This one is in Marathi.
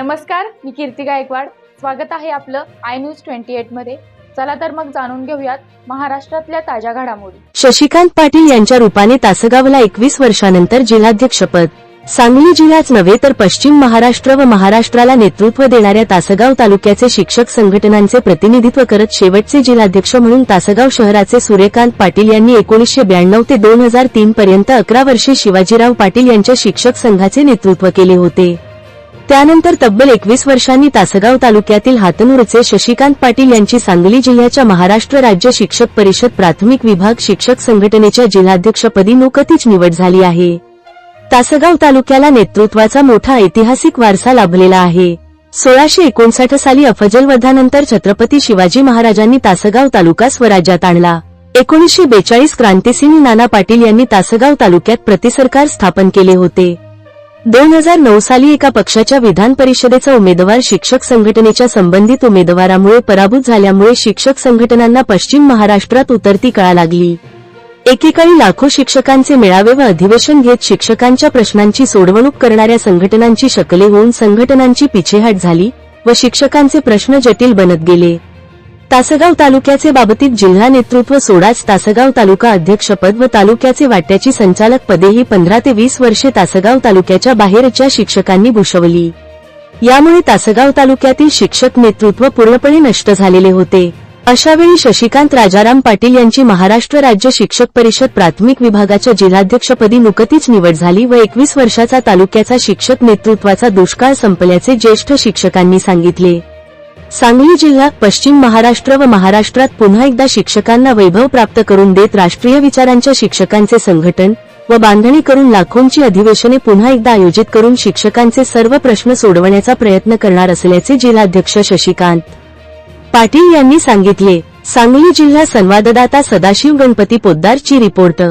नमस्कार मी कीर्ती गायकवाड. स्वागत आहे आपलं आय न्यूज ट्वेंटी एटमध्ये. चला तर मग जाणून घेऊयात महाराष्ट्रातल्या ताज्या घडामोडी. शशिकांत पाटील यांच्या रूपाने तासगावला एकवीस वर्षानंतर जिल्हाध्यक्षपद. सांगली जिल्हाच नव्हे तर पश्चिम महाराष्ट्र व महाराष्ट्राला नेतृत्व देणाऱ्या तासगाव तालुक्याचे शिक्षक संघटनांचे प्रतिनिधित्व करत शेवटचे जिल्हाध्यक्ष म्हणून तासगाव शहराचे सूर्यकांत पाटील यांनी एकोणीसशे ब्याण्णव ते दोन हजार तीन पर्यंत अकरा वर्षे शिवाजीराव पाटील यांच्या शिक्षक संघाचे नेतृत्व केले होते. त्यानंतर तब्बल एकवीस वर्षांनी तासगाव तालुक्यातील हातनूरचे शशिकांत पाटील यांची सांगली जिल्ह्याच्या महाराष्ट्र राज्य शिक्षक परिषद प्राथमिक विभाग शिक्षक संघटनेच्या जिल्हाध्यक्षपदी नुकतीच निवड झाली आहे. तासगाव तालुक्याला नेतृत्वाचा मोठा ऐतिहासिक वारसा लाभलेला आहे. सोळाशे एकोणसाठ साली अफजलवधानंतर छत्रपती शिवाजी महाराजांनी तासगाव तालुका स्वराज्यात आणला. एकोणीसशे बेचाळीस क्रांतिसिंह नाना पाटील यांनी तासगाव तालुक्यात प्रतिसरकार स्थापन केले होते. दोन हजार नऊ साली एका पक्षाच्या विधान परिषदेचा उमेदवार शिक्षक संघटनेच्या संबंधित उमेदवारामुळे पराभूत झाल्यामुळे शिक्षक संघटनांना पश्चिम महाराष्ट्रात उतरती कळा लागली. एकेकाळी लाखो शिक्षकांचे मेळावे व अधिवेशन घेत शिक्षकांच्या प्रश्नांची सोडवणूक करणाऱ्या संघटनांची शकले होऊन संघटनांची पिछेहाट झाली व शिक्षकांचे प्रश्न जटिल बनत गेले. तासगाव तालुक्याचे बाबतीत जिल्हा नेतृत्व सोडाच तासगाव तालुका अध्यक्षपद व तालुक्याचे वाट्याची संचालक पदेही पंधरा ते वीस वर्षे तासगाव तालुक्याच्या बाहेरच्या शिक्षकांनी भूषवली. यामुळे तासगाव तालुक्यातील शिक्षक नेतृत्व पूर्णपणे नष्ट झालेले होते. अशावेळी शशिकांत राजाराम पाटील यांची महाराष्ट्र राज्य शिक्षक परिषद प्राथमिक विभागाच्या जिल्हाध्यक्षपदी नुकतीच निवड झाली व एकवीस वर्षाचा तालुक्याचा शिक्षक नेतृत्वाचा दुष्काळ संपल्याचे ज्येष्ठ शिक्षकांनी सांगितले. सांगली जिल्ह्यात पश्चिम महाराष्ट्र व महाराष्ट्रात पुन्हा एकदा शिक्षकांना वैभव प्राप्त करून देत राष्ट्रीय विचारांच्या शिक्षकांचे संघटन व बांधणी करून लाखोंची अधिवेशने पुन्हा एकदा आयोजित करून शिक्षकांचे सर्व प्रश्न सोडवण्याचा प्रयत्न करणार असल्याचे जिल्हाध्यक्ष शशिकांत पाटील यांनी सांगितले. सांगली जिल्हा संवाददाता सदाशिव गणपती पोद्दारची रिपोर्ट